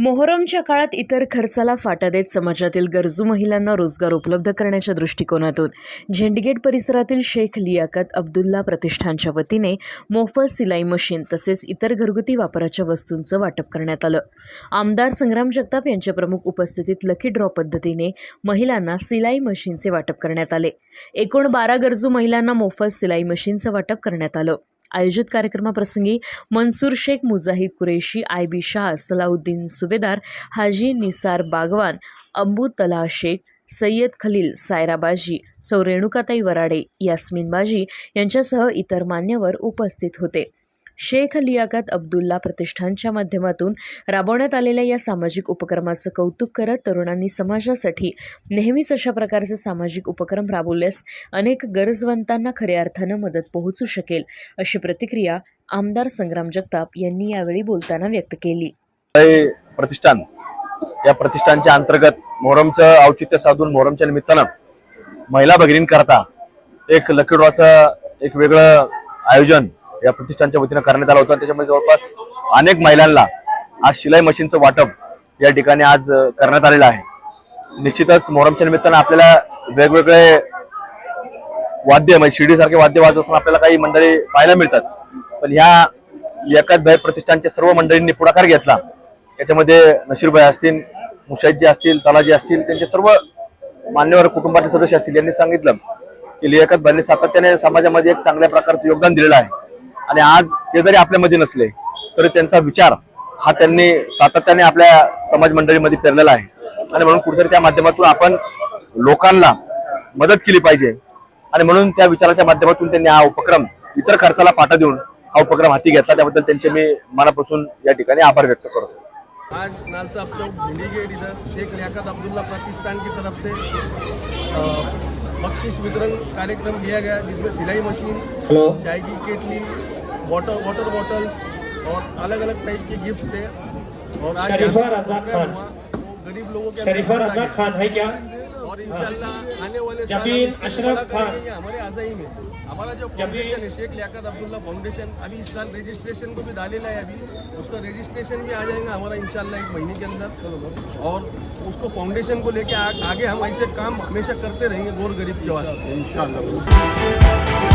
मोहरमच्या काळात इतर खर्चाला फाटा देत समाजातील गरजू महिलांना रोजगार उपलब्ध करण्याच्या दृष्टिकोनातून झेंडगेट परिसरातील शेख लियाकत अब्दुल्ला प्रतिष्ठानच्या वतीने मोफत सिलाई मशीन तसेच इतर घरगुती वापराच्या वस्तूंचं वाटप करण्यात आलं. आमदार संग्राम जगताप यांच्या प्रमुख उपस्थितीत लकी ड्रॉ पद्धतीने महिलांना सिलाई मशीनचे वाटप करण्यात आले. एकूण बारा गरजू महिलांना मोफत सिलाई मशीनचं वाटप करण्यात आलं. आयोजित कार्यक्रमाप्रसंगी मनसूर शेख मुजाहिद कुरेशी आय बी शाह सलाउद्दीन सुभेदार हाजी निसार बागवान अंबू तला शेख सय्यद खलील सायरा बाजी सौ रेणुकाताई वराडे यास्मिन बाजी यांच्यासह इतर मान्यवर उपस्थित होते. शेख लियाकत अब्दुल्ला प्रतिष्ठानच्या माध्यमातून राबवण्यात आलेल्या या सामाजिक उपक्रमाचं कौतुक करत तरुणांनी समाजासाठी नेहमीच अशा प्रकारचे सामाजिक उपक्रम राबवल्यास अनेक गरजवंतांना खऱ्या अर्थानं मदत पोहोचू शकेल अशी प्रतिक्रिया आमदार संग्राम जगताप यांनी यावेळी बोलताना व्यक्त केली. प्रतिष्ठान या प्रतिष्ठानच्या अंतर्गत मोहरमचं औचित्य साधून मोहरमच्या निमित्तानं महिला भगिनींकरता एक लकी एक वेगळं आयोजन या प्रतिष्ठानच्या वतीनं करण्यात आलं होतं. त्याच्यामध्ये जवळपास अनेक महिलांना आज शिलाई मशीनचं वाटप या ठिकाणी आज करण्यात आलेलं आहे. निश्चितच मोहरमच्या निमित्तानं आपल्याला वेगवेगळे वाद्य म्हणजे शिडी सारखे वाद्य असताना आपल्याला काही मंडळी पाहायला मिळतात. पण ह्या एकाच भाई प्रतिष्ठानच्या सर्व मंडळींनी पुढाकार घेतला. याच्यामध्ये नशीरभाई असतील मुशाहीदजी असतील तालाजी असतील त्यांचे सर्व मान्यवर कुटुंबाचे सदस्य असतील. यांनी सांगितलं की लियाकत भाईने सातत्याने समाजामध्ये एक चांगल्या प्रकारचं योगदान दिलेलं आहे. आणि आज ते जरी आपल्यामध्ये नसले तरी त्यांचा विचार हा त्यांनी सातत्याने आपल्या समाज मंडळीमध्ये पेरलेला आहे. आणि म्हणून कुठेतरी त्या माध्यमातून आपण लोकांना मदत केली पाहिजे. आणि म्हणून त्या विचाराच्या माध्यमातून त्यांनी हा उपक्रम इतर खर्चाला पाठा देऊन हा उपक्रम हाती घेतला. त्याबद्दल त्यांचे मी मनापासून या ठिकाणी आभार व्यक्त करतो. आज नालसा चौक झिंडी गेट इधर शेख लियाकत अब्दुल्ला प्रतिष्ठान की तरफ से बख्शिश वितरण कार्यक्रम लिया गया जिसमें सिलाई मशीन चाय की केटली वाटर वाटर बॉटल्स और अलग अलग टाइप के गिफ्ट थे। और आज शरीफा रजा खान। गरीब लोगों के शरीफा रजा खान है क्या? और इंशाल्लाह आने वाले इससे अशरफ खान। हमारे आजाई में। हमारा जो फाउंडेशन है शेख लियाकत अब्दुल्ला फाउंडेशन अभी इस साल रजिस्ट्रेशन को भी डालेला है अभी। उसका रजिस्ट्रेशन भी आ जाएगा हमारा इंशाल्लाह एक महीने के अंदर। और उसको फाउंडेशन को लेके आगे हम ऐसे काम हमेशा करते रहेंगे गोर गरीब के वास्ते। इंशाल्लाह।